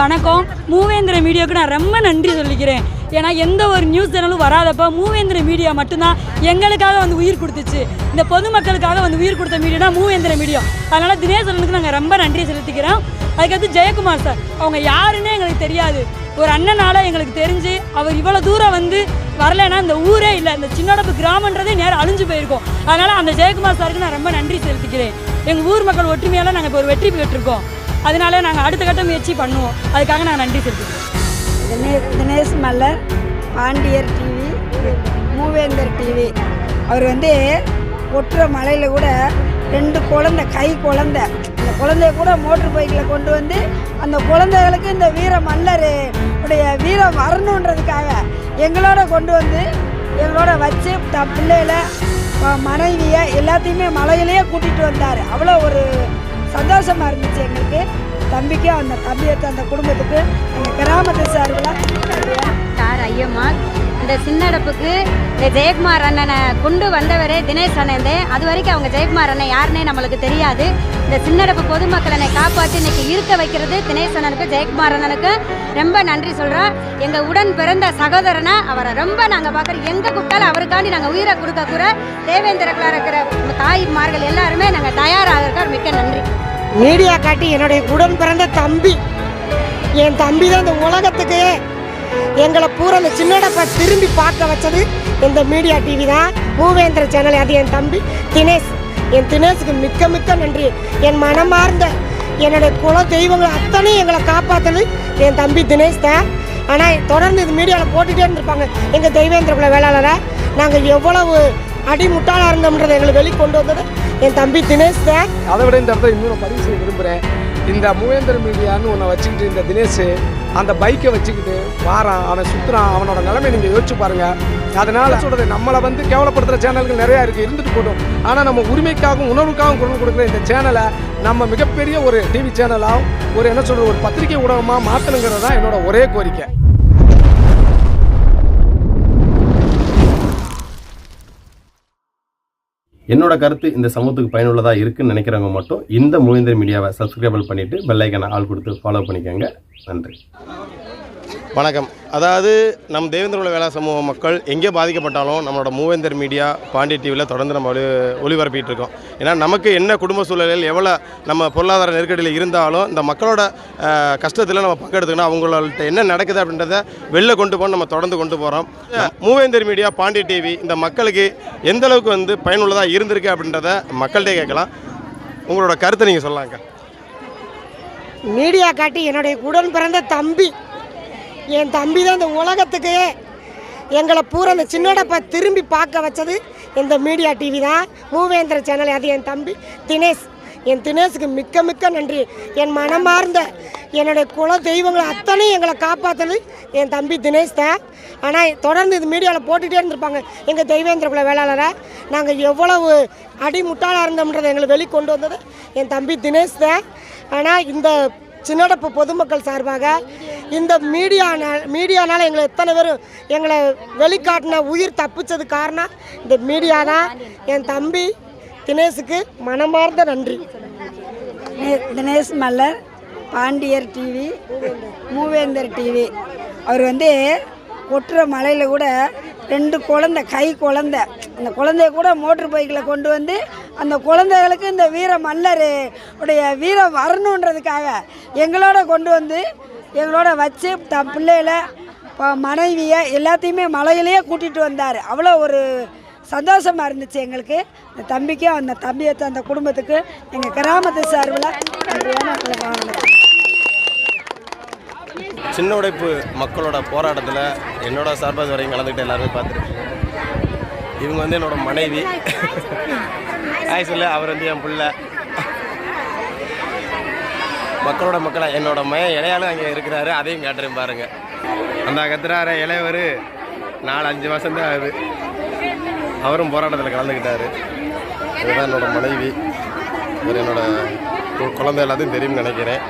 வணக்கம். மூவேந்திர மீடியாவுக்கு நான் ரொம்ப நன்றி சொல்லிக்கிறேன். ஏன்னா எந்த ஒரு நியூஸ் சேனலும் வராதப்போ மூவேந்திர மீடியா மட்டும்தான் எங்களுக்காக வந்து உயிர் கொடுத்துச்சு. இந்த பொதுமக்களுக்காக வந்து உயிர் கொடுத்த மீடியானா மூவேந்திர மீடியா. அதனால தினேசனுக்கு நாங்கள் ரொம்ப நன்றி செலுத்திக்கிறோம். அதுக்கடுத்து ஜெயக்குமார் சார். அவங்க யாருன்னே எங்களுக்கு தெரியாது. ஒரு அண்ணனால் எங்களுக்கு தெரிஞ்சு அவர் இவ்வளோ தூரம் வந்து வரலைன்னா இந்த ஊரே இல்லை. இந்த சின்னடப்பு கிராமன்றதே நேரம் அழிஞ்சு போயிருக்கோம். அதனால் அந்த ஜெயக்குமார் சாருக்கு நான் ரொம்ப நன்றி செலுத்திக்கிறேன். எங்கள் ஊர் மக்கள் ஒற்றுமையால் நாங்கள் இப்போ ஒரு வெற்றி பெற்றிருக்கோம். அதனால நாங்கள் அடுத்த கட்ட முயற்சி பண்ணுவோம். அதுக்காக நாங்கள் நன்றி செலுத்திக்கிறேன் தினேஷ் தினேஷ் மல்லர் பாண்டியர் டிவி மூவேந்தர் டிவி அவர் வந்து ஒட்டுற மலையில் கூட ரெண்டு குழந்தை கை குழந்த. அந்த குழந்தைய கூட மோட்டர் பைக்கில் கொண்டு வந்து அந்த குழந்தைகளுக்கு இந்த வீர மல்லர் உடைய வீரம் வரணுன்றதுக்காக எங்களோட கொண்டு வந்து எங்களோட வச்சு த பிள்ளைகளை மனைவியை எல்லாத்தையுமே மலையிலேயே கூட்டிகிட்டு வந்தார். அவ்வளோ ஒரு சந்தோஷமாக இருந்துச்சு எங்களுக்கு. தம்பிக்கு அந்த தம்பியை அந்த குடும்பத்துக்கு எங்கள் கிராமத்து சார்பில் சார் ஐயம்மா இந்த சின்னடப்புக்கு இந்த ஜெயக்குமார் அண்ணனை கொண்டு வந்தவரே தினேஷ் அண்ணன் அது வரைக்கும் அவங்க ஜெயக்குமார் அண்ணன் யாருன்னே நம்மளுக்கு தெரியாது. இந்த சின்னடப்பு பொதுமக்களை காப்பாற்றி இன்னைக்கு இருக்க வைக்கிறது தினேஷ் அண்ணனுக்கு ஜெயக்குமார் அண்ணனுக்கு ரொம்ப நன்றி சொல்கிறோம் எங்கள் உடன் பிறந்த சகோதரனை அவரை ரொம்ப நாங்கள் பார்க்குறோம். எங்கே கூப்பிட்டாலும் அவருக்காண்டி நாங்கள் உயிரை கொடுக்க கூட தேவேந்திரக்குள்ள இருக்கிற தாய்மார்கள் எல்லாருமே நாங்கள் தயாராக இருக்கோம். மிக்க நன்றி. மீடியா காட்டி என்னுடைய உடன் பிறந்த தம்பி. என் தம்பி தான் இந்த உலகத்துக்கு எங்களை பூரா அந்த சின்னடப்பா திரும்பி பார்க்க வச்சது இந்த மீடியா டிவி தான். மூவேந்திர சேனல் அது என் தம்பி தினேஷ். என் தினேஷுக்கு மிக்க மிக்க நன்றி. என் மனமார்ந்த என்னுடைய குல தெய்வங்கள் அத்தனையும் எங்களை காப்பாற்றுது என் தம்பி தினேஷ் தான். ஆனால் தொடர்ந்து இது மீடியாவில் போட்டுகிட்டே இருந்திருப்பாங்க. எங்கள் தெய்வேந்திர குல வேளாளரை நாங்கள் எவ்வளவு அடி முட்டாளாக இருந்தோம்ன்றதை எங்களை வெளிக்கொண்டு வந்தது என் தம்பி தினேஷ் தான். அதை விட இந்த இடத்துல இன்னும் பதிவு செய்ய விரும்புகிறேன் இந்த மூவேந்தர் மீடியான்னு ஒன்றை வச்சுக்கிட்டு இந்த தினேஷ் அந்த பைக்கை வச்சுக்கிட்டு வாரான் அவன் சுற்றுறான் அவனோட நிலைமை நீங்கள் யோசிச்சு பாருங்கள் அதனால் சொல்கிறது நம்மளை வந்து கேவலப்படுத்துகிற சேனல்கள் நிறையா இருக்குது இருந்துட்டு போட்டோம் ஆனால் நம்ம உரிமைக்காகவும் உணர்வுக்காகவும் குரல் கொடுக்குற இந்த சேனலை நம்ம மிகப்பெரிய ஒரு டிவி சேனலாக ஒரு என்ன சொல்கிறது ஒரு பத்திரிகை ஊடகமாக மாற்றணுங்கிறது தான் என்னோட ஒரே கோரிக்கை. என்னோட கருத்து இந்த சமூகத்துக்கு பயனுள்ளதாக இருக்குன்னு நினைக்கிறவங்க மட்டும் இந்த மூவேந்தர் மீடியாவை சப்ஸ்கிரைபிள் பண்ணிவிட்டு பெல்லைக்கனை ஆள் கொடுத்து ஃபாலோ பண்ணிக்கோங்க. நன்றி. வணக்கம். அதாவது நம் தேவேந்திர வேளா சமூக மக்கள் எங்கே பாதிக்கப்பட்டாலும் நம்மளோட மூவேந்தர் மீடியா பாண்டி டிவியில் தொடர்ந்து நம்ம ஒளி ஒளிபரப்பிட்டு இருக்கோம். ஏன்னா நமக்கு என்ன குடும்ப சூழலில் எவ்வளோ நம்ம பொருளாதார நெருக்கடியில் இருந்தாலும் இந்த மக்களோட கஷ்டத்தில் நம்ம பங்கெடுத்துக்கணும் அவங்கள்ட்ட என்ன நடக்குது அப்படின்றத வெளில கொண்டு போக நம்ம தொடர்ந்து கொண்டு போகிறோம் மூவேந்தர் மீடியா பாண்டி டிவி இந்த மக்களுக்கு எந்த அளவுக்கு வந்து பயனுள்ளதாக இருந்திருக்கு அப்படின்றத மக்கள்கிட்ட கேட்கலாம். உங்களோட கருத்தை நீங்கள் சொல்லலாங்க. மீடியா காட்டி என்னுடைய உடன் பிறந்த தம்பி என் தம்பி தான் இந்த உலகத்துக்கு எங்களை பூரா இந்த சின்னடப்ப திரும்பி பார்க்க வச்சது இந்த மீடியா டிவி தான். மூவேந்திர சேனல் அது என் தம்பி தினேஷ். என் தினேஷுக்கு மிக்க மிக்க நன்றி. என் மனமார்ந்த என்னுடைய குல தெய்வங்களை அத்தனையும் எங்களை காப்பாற்றுது என் தம்பி தினேஷ் தான். ஆனால் தொடர்ந்து இது மீடியாவில் போட்டுகிட்டே இருந்திருப்பாங்க. எங்கள் தெய்வேந்திர குல வேளாளரை நாங்கள் எவ்வளவு அடிமுட்டாளாக இருந்தோம்ன்றதை எங்களை வெளிக்கொண்டு வந்தது என் தம்பி தினேஷ் தான். ஆனால் இந்த சின்னடப்பு பொதுமக்கள் சார்பாக இந்த மீடியானால் மீடியானால் எங்களை எத்தனை பேர் எங்களை வெளிக்காட்டின உயிர் தப்பிச்சது காரணம் இந்த மீடியா தான் என் தம்பி தினேஷுக்கு மனமார்ந்த நன்றி. தினேஷ் மல்லர் பாண்டியர் டிவி மூவேந்தர் டிவி அவர் வந்து ஒட்டுற மலையில் கூட ரெண்டு குழந்தை கை குழந்த. அந்த குழந்தைய கூட மோட்ரு பைக்கில் கொண்டு வந்து அந்த குழந்தைகளுக்கு இந்த வீர மல்லர் உடைய வீரம் வரணுன்றதுக்காக எங்களோட கொண்டு வந்து எங்களோட வச்சு த பிள்ளையில மனைவியை எல்லாத்தையுமே மலையிலேயே கூட்டிகிட்டு வந்தார். அவ்வளோ ஒரு சந்தோஷமாக இருந்துச்சு எங்களுக்கு. அந்த தம்பிக்கும் அந்த தம்பியை அந்த குடும்பத்துக்கு எங்கள் கிராமத்து சார்பில். சின்ன உடைப்பு மக்களோட போராட்டத்தில் என்னோட சார்பாக வரையும் கலந்துக்கிட்டு எல்லாருமே பார்த்துருக்கீங்க இவங்க வந்து என்னோட மனைவி. ஆய் சொல்லு. அவர் வந்து என் பிள்ளை. மக்களோட மக்களை என்னோட மயன் இளையாலும் அங்கே இருக்கிறாரு அதையும் காட்டுறேன் பாருங்க. அந்த கத்துறாரு இளையவர் நாலு அஞ்சு மாதம்தான் ஆகுது. அவரும் போராட்டத்தில் கலந்துக்கிட்டாரு. இதுதான் என்னோட மனைவி. இவர் என்னோட குழந்தை எல்லாத்தையும் தெரியும்னு நினைக்கிறேன்.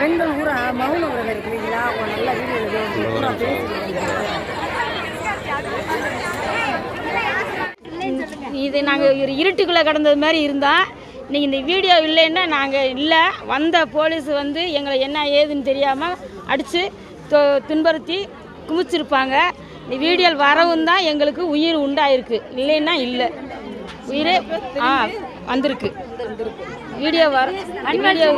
பெண்கள் பூரா மௌன விரதம் இருக்கிறீங்களா ஒரு நல்ல வீடியோ இது நாங்கள் ஒரு இருட்டுக்குள்ளே கடந்தது மாதிரி இருந்தால் நீங்கள் இந்த வீடியோ இல்லைன்னா நாங்கள் இல்லை. வந்த போலீஸ் வந்து எங்களை என்ன ஏதுன்னு தெரியாமல் அடித்து துன்புறுத்தி குமிச்சிருப்பாங்க இந்த வீடியோ வரவும் தான் எங்களுக்கு உயிர் உண்டாயிருக்கு. இல்லைன்னா இல்லை. உயிரே ஆ வந்திருக்கு. வீடியோ வர வீடியோ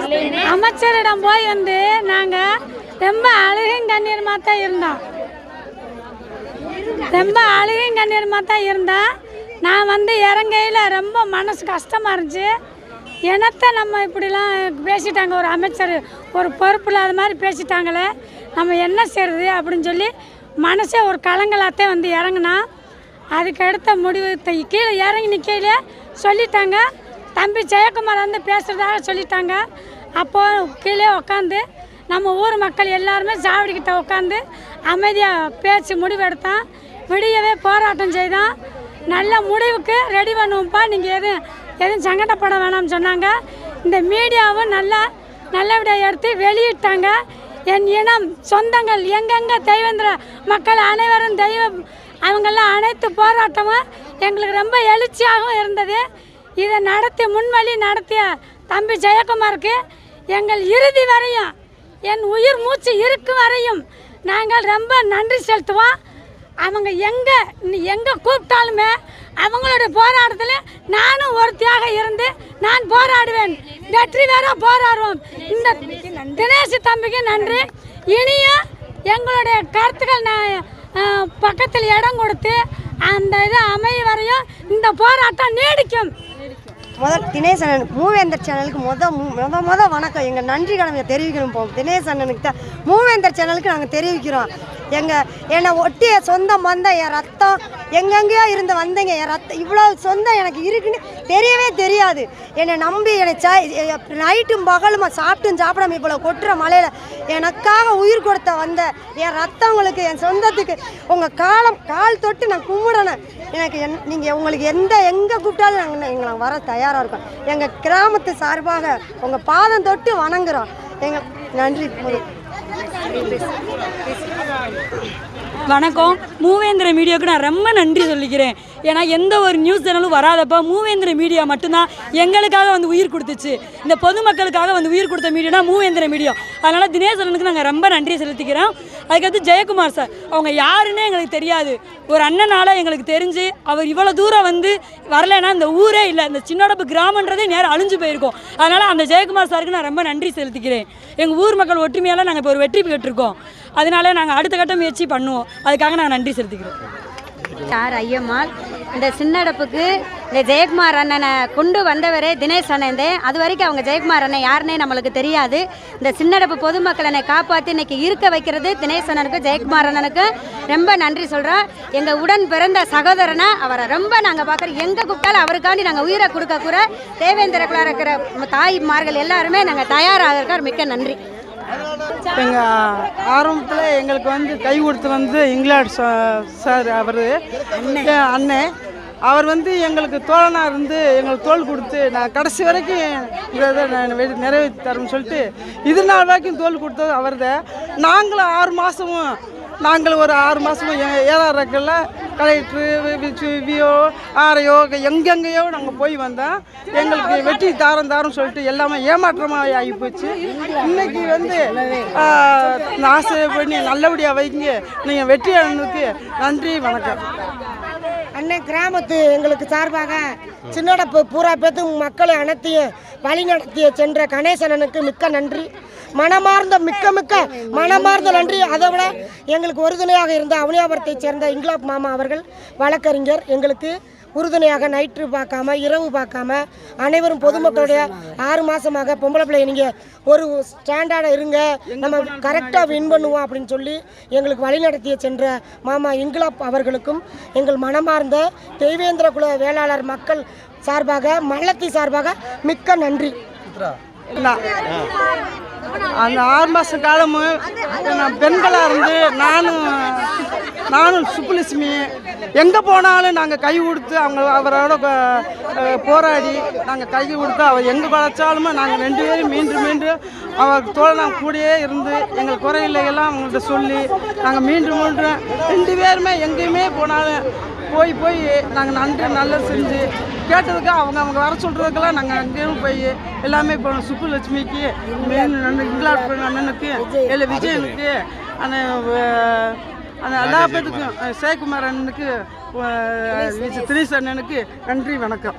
அமைச்சரிடம் போய் வந்து நாங்கள் ரொம்ப அழுகையும் கண்ணீருமாக தான் இருந்தோம். ரொம்ப அழுகையும் கண்ணீருமாக தான் இருந்தேன் நான் வந்து இறங்கையில் ரொம்ப மனசு கஷ்டமாக இருந்துச்சு. என்னத்தை நம்ம இப்படிலாம் பேசிட்டாங்க ஒரு அமைச்சர் ஒரு பொறுப்பில் அது மாதிரி பேசிட்டாங்களே. நம்ம என்ன செய்கிறது அப்படின்னு சொல்லி மனசே ஒரு கலங்கலாத்தே வந்து இறங்குனா. அதுக்கு அடுத்த முடிவு த- கீழே இறங்கி நிற்கையிலே சொல்லிட்டாங்க. தம்பி ஜெயக்குமார் வந்து பேசுகிறதாக சொல்லிட்டாங்க. அப்போது கீழே உட்காந்து நம்ம ஊர் மக்கள் எல்லாருமே சாவடிக்கிட்ட உட்காந்து அமைதியாக பேச்சு முடிவெடுத்தான் விடியவே போராட்டம் செய்தான். நல்ல முடிவுக்கு ரெடி பண்ணுவோம்ப்பா நீங்கள் எதுவும் எதுவும் சங்கடப்பட வேணாம்னு சொன்னாங்க. இந்த மீடியாவும் நல்லா நல்லபடியாக எடுத்து வெளியிட்டாங்க. என் இனம் சொந்தங்கள் எங்கெங்கே தெய்வேந்திர மக்கள் அனைவரும் தெய்வம் அவங்கெல்லாம் அனைத்து போராட்டமும் எங்களுக்கு ரொம்ப எழுச்சியாகவும் இருந்தது. இதை நடத்தி முன்வழி நடத்திய தம்பி ஜெயக்குமாருக்கு எங்கள் இறுதி வரையும் என் உயிர் மூச்சு இருக்கும் வரையும் நாங்கள் ரொம்ப நன்றி செலுத்துவோம். அவங்க எங்கே எங்கே கூப்பிட்டாலுமே அவங்களுடைய போராட்டத்தில் நானும் ஒருத்தியாக இருந்து நான் போராடுவேன். வெற்றி வேற போராடுவோம். இந்த தினேஷ் தம்பிக்கு நன்றி. இனியும் எங்களுடைய கருத்துக்கள் நான் பக்கத்தில் இடம் கொடுத்து அந்த இது அமைய வரையும் இந்த போராட்டம் நீடிக்கும். முதல் தினேஷ் அண்ணன் மூவேந்தர் சேனலுக்கு முத முத முத வணக்கம். எங்கள் நன்றி கடமையை தெரிவிக்கணும் போகும் தினேஷ் அண்ணனுக்கு தான். மூவேந்தர் சேனலுக்கு நாங்கள் தெரிவிக்கிறோம். எங்கள் என்னை ஒட்டிய சொந்தம் வந்த என் ரத்தம் எங்கெங்கேயோ இருந்து வந்தேங்க என் ரத்தம். இவ்வளோ சொந்தம் எனக்கு இருக்குன்னு தெரியவே தெரியாது. என்னை நம்பி என்னை ச நைட்டும் பகலுமா சாப்பிட்டும் சாப்பிடாம இவ்வளோ கொட்டுற மலையில் எனக்காக உயிர் கொடுத்த வந்த என் ரத்தவங்களுக்கு என் சொந்தத்துக்கு. உங்கள் காலம் கால் தொட்டு நான் கும்பிடணும். எனக்கு என் நீங்கள் உங்களுக்கு எந்த எங்கே கூப்பிட்டாலும் நாங்கள் எங்களை வர தயாராக இருக்கோம். எங்கள் கிராமத்து சார்பாக உங்கள் பாதம் தொட்டு வணங்குறோம். எங்கள் நன்றி வணக்கம். மூவேந்திர மீடியாவுக்கு நான் ரொம்ப நன்றி சொல்லிக்கிறேன். ஏன்னா எந்த ஒரு நியூஸ் சேனலும் வராதப்ப மூவேந்திர மீடியா மட்டும்தான் எங்களுக்காக வந்து உயிர் கொடுத்துச்சு. இந்த பொதுமக்களுக்காக வந்து உயிர் கொடுத்த மீடியானா மூவேந்திர மீடியா அதனால் தினேசரனுக்கு நாங்கள் ரொம்ப நன்றி செலுத்திக்கிறோம். அதுக்கடுத்து ஜெயக்குமார் சார். அவங்க யாருன்னே எங்களுக்கு தெரியாது. ஒரு அண்ணனால் எங்களுக்கு தெரிஞ்சு அவர் இவ்வளோ தூரம் வந்து வரலைன்னா இந்த ஊரே இல்லை. இந்த சின்னோடப்பு கிராமன்றதே நேரம் அழிஞ்சு போயிருக்கோம். அதனால் அந்த ஜெயக்குமார் சாருக்கு நான் ரொம்ப நன்றி செலுத்திக்கிறேன். எங்கள் ஊர் மக்கள் ஒற்றுமையால் நாங்கள் இப்போ ஒரு வெற்றி பெற்றிருக்கோம். அதனால நாங்கள் அடுத்த கட்ட முயற்சி பண்ணுவோம். அதுக்காக நாங்கள் நன்றி செலுத்திக்கிறோம். சார் ஐயம்மாள். இந்த சின்னடப்புக்கு இந்த ஜெயக்குமார் அண்ணனை கொண்டு வந்தவரே தினேஷ் அண்ணந்தே. அது வரைக்கும் அவங்க ஜெயக்குமார் அண்ணன் யாருன்னே நம்மளுக்கு தெரியாது. இந்த சின்னடப்பு பொதுமக்களை காப்பாற்றி இன்னைக்கு இருக்க வைக்கிறது தினேஷ் அண்ணனுக்கும் ஜெயக்குமார் அண்ணனுக்கும் ரொம்ப நன்றி சொல்கிறோம் எங்கள் உடன் பிறந்த சகோதரனை அவரை ரொம்ப நாங்கள் பார்க்குறோம். எங்கே கூப்பிட்டாலும் அவருக்காண்டி நாங்கள் உயிரை கொடுக்க கூட தேவேந்திரக்குள்ள இருக்கிற தாய்மார்கள் எல்லாருமே நாங்கள் தயாராக இருக்கார் மிக்க நன்றி. எங்கள் ஆரம்பத்தில் எங்களுக்கு வந்து கை கொடுத்து வந்து இங்கிலாந்து சா- சார் அவர் அண்ணன் அவர் வந்து எங்களுக்கு தோழனாக இருந்து எங்களுக்கு தோல் கொடுத்து நான் கடைசி வரைக்கும் இதை நான் நிறைவேற்றி தரேன்னு சொல்லிட்டு இது நாள் வரைக்கும் தோல் கொடுத்தது அவர் தான் நாங்களும் ஆறு மாதமும் நாங்கள் ஒரு ஆறு மாதமும் ஏழாறு ரக்கில் கலெக்டரு விஓ ஆர்ஐஓ எங்கெங்கேயோ நாங்கள் போய் வந்தோம். எங்களுக்கு வெற்றி தாரம் தாரம் சொல்லிட்டு எல்லாமே ஏமாற்றமாக ஆகி போச்சு. இன்னைக்கு வந்து ஆசை பண்ணி நல்லபடியாக வைங்க. நீங்கள் வெற்றி அடைந்ததுக்கு நன்றி வணக்கம். அண்ணன் கிராமத்து எங்களுக்கு சார்பாக சின்னடப்பு பூரா பேத்து மக்களை அனைத்தையும் வழி நடத்திய சென்ற கணேசனனுக்கு மிக்க நன்றி. மனமார்ந்த மிக்க மிக்க மனமார்ந்த நன்றி. அதை விட எங்களுக்கு உறுதுணையாக இருந்த அவனியாபுரத்தைச் சேர்ந்த இங்கிலாப் மாமா அவர்கள் வழக்கறிஞர். எங்களுக்கு உறுதுணையாக நைட்டு பார்க்காம இரவு பார்க்காம அனைவரும் பொதுமக்களுடைய ஆறு மாதமாக பொம்பளை பிள்ளை நீங்கள் ஒரு ஸ்டாண்டர்டாக இருங்க. நம்ம கரெக்டாக வின் பண்ணுவோம் அப்படின்னு சொல்லி எங்களுக்கு வழிநடத்திய சென்ற மாமா இங்கிலாப் அவர்களுக்கும் எங்கள் மனமார்ந்த தெய்வேந்திர குல வேளாளர் மக்கள் சார்பாக மல்லத்தி சார்பாக மிக்க நன்றி. அந்த ஆறு மாத காலமும் நான் பெண்களாக இருந்து நானும் நானும் சுப்புலட்சுமி. எங்கே போனாலும் நாங்கள் கை கொடுத்து அவங்க அவரோட போராடி நாங்கள் கை கொடுத்து அவர் எங்கே குறைச்சாலுமே நாங்கள் ரெண்டு பேரும் மீண்டும் மீண்டும் அவர் தோழனா கூடயே இருந்து எங்கள் குறையிலையெல்லாம் அவங்கள்ட்ட சொல்லி நாங்கள் மீண்டும் மீண்டும் ரெண்டு பேருமே எங்கேயுமே போனாலும் போய் போய் நாங்கள் நன்றி நல்லது செஞ்சு கேட்டதுக்கு அவங்க அவங்க வர சொல்கிறதுக்கெல்லாம் நாங்கள் அங்கேயும் போய் எல்லாமே இப்போ சுப்புலட்சுமிக்கு மீன் இங்கிலாந்து அண்ணனுக்கு இல்லை விஜயனுக்கு அந்த அந்த எல்லா பேத்துக்கும் சேகுமார் அண்ணனுக்கு தினேஷ் அண்ணனுக்கு நன்றி வணக்கம்.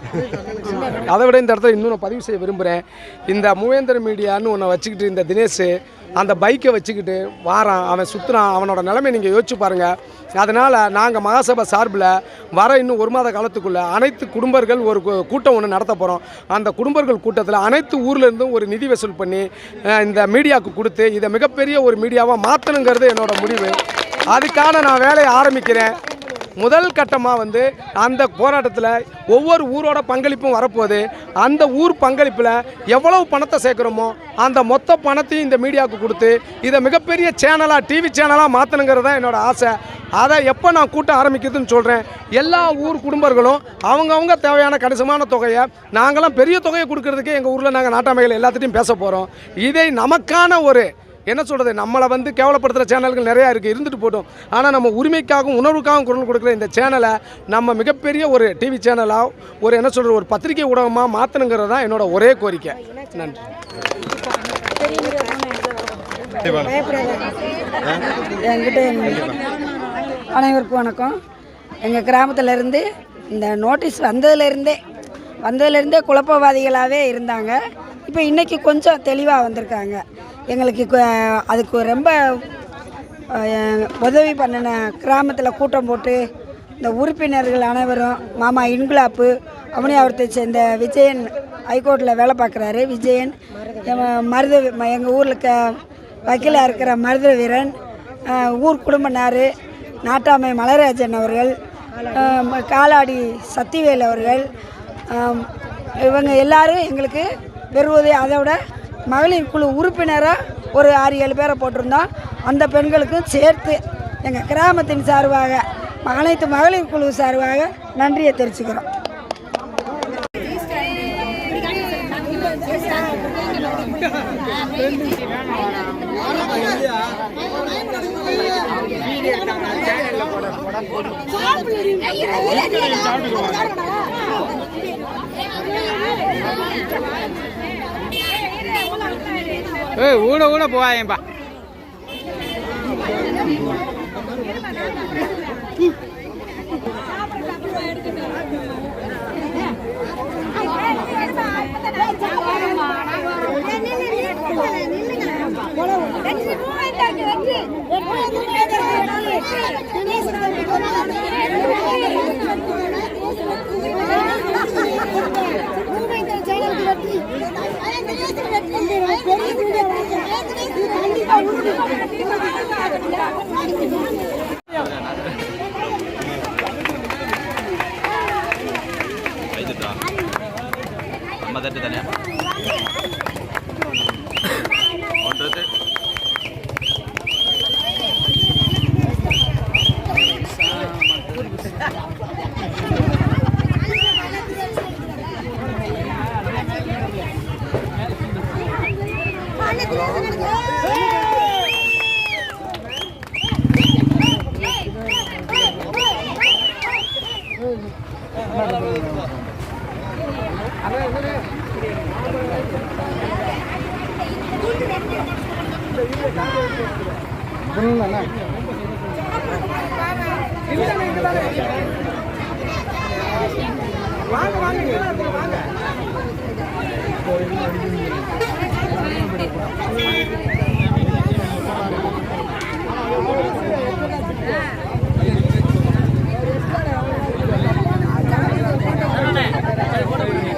அதை விட இந்த இடத்துல இன்னும் நான் பதிவு செய்ய விரும்புகிறேன் இந்த மூவேந்தர் மீடியான்னு ஒன்று வச்சுக்கிட்டு இந்த தினேஷ் அந்த பைக்கை வச்சுக்கிட்டு வாரான். அவன் சுற்றுறான் அவனோட நிலைமை நீங்கள் யோசிச்சு பாருங்கள் அதனால் நாங்கள் மகாசபா சார்பில் வர இன்னும் ஒரு மாத காலத்துக்குள்ளே அனைத்து குடும்பர்கள் ஒரு கூட்டம் ஒன்று நடத்த போகிறோம் அந்த குடும்பர்கள் கூட்டத்தில் அனைத்து ஊர்லேருந்தும் ஒரு நிதி வசூல் பண்ணி இந்த மீடியாவுக்கு கொடுத்து இதை மிகப்பெரிய ஒரு மீடியாவாக மாற்றணுங்கிறது என்னோடய முடிவு. அதுக்கான நான் வேலையை ஆரம்பிக்கிறேன். முதல் கட்டமாக வந்து அந்த போராட்டத்தில் ஒவ்வொரு ஊரோட பங்களிப்பும் வரப்போகுது. அந்த ஊர் பங்களிப்பில் எவ்வளவு பணத்தை சேர்க்குறோமோ அந்த மொத்த பணத்தையும் இந்த மீடியாவுக்கு கொடுத்து இதை மிகப்பெரிய சேனலாக டிவி சேனலாக மாற்றணுங்கிறது தான் என்னோடய ஆசை. அதை எப்போ நான் கூட்டம் ஆரம்பிக்கிறதுன்னு சொல்கிறேன் எல்லா ஊர் குடும்பங்களும் அவங்கவுங்க தேவையான கணிசமான தொகையை நாங்களாம் பெரிய தொகையை கொடுக்கறதுக்கு எங்கள் ஊரில் நாங்கள் நாட்டாமைகள் எல்லாத்திட்டையும் பேச போகிறோம் இதை நமக்கான ஒரு என்ன சொல்கிறது நம்மளை வந்து கேவலப்படுத்துகிற சேனல்கள் நிறையா இருக்குது இருந்துட்டு போட்டோம். ஆனால் நம்ம உரிமைக்காகவும் உணர்வுக்காகவும் குரல் கொடுக்குற இந்த சேனலை நம்ம மிகப்பெரிய ஒரு டிவி சேனலாக ஒரு என்ன சொல்கிறது ஒரு பத்திரிகை ஊடகமாக மாற்றணுங்கிறது தான் என்னோட ஒரே கோரிக்கை. நன்றி. என்கிட்ட அனைவருக்கும் வணக்கம். எங்கள் கிராமத்துல இருந்து இந்த நோட்டீஸ் வந்ததுலேருந்தே வந்ததுலேருந்தே குழப்பவாதிகளாகவே இருந்தாங்க. இப்போ இன்றைக்கி கொஞ்சம் தெளிவாக வந்திருக்காங்க. எங்களுக்கு அதுக்கு ரொம்ப உதவி பண்ணின கிராமத்தில் கூட்டம் போட்டு இந்த உறுப்பினர்கள் அனைவரும் மாமா இன்குலாப்பு அவனியாவரத்தை சேர்ந்த விஜயன் ஹைகோர்ட்டில் வேலை பார்க்குறாரு. விஜயன் மருத எங்கள் ஊரில் க வக்கீலாக இருக்கிற மருத வீரன் ஊர் குடும்பனார் நாட்டாமை மலராஜன் அவர்கள் காலாடி சத்திவேல் அவர்கள் இவங்க எல்லாரும் எங்களுக்கு பெறுவது அதோட மகளிர் குழு உறுப்பினராக ஒரு ஆறு ஏழு பேரை போட்டிருந்தோம். அந்த பெண்களுக்கும் சேர்த்து எங்கள் கிராமத்தின் சார்பாக அனைத்து மகளிர் குழு சார்பாக நன்றியை தெரிவிச்சுக்கிறோம். ஏய் ஊட ஊட போவாயேப்பா வாங்க வாங்க வாங்க. போட்டோ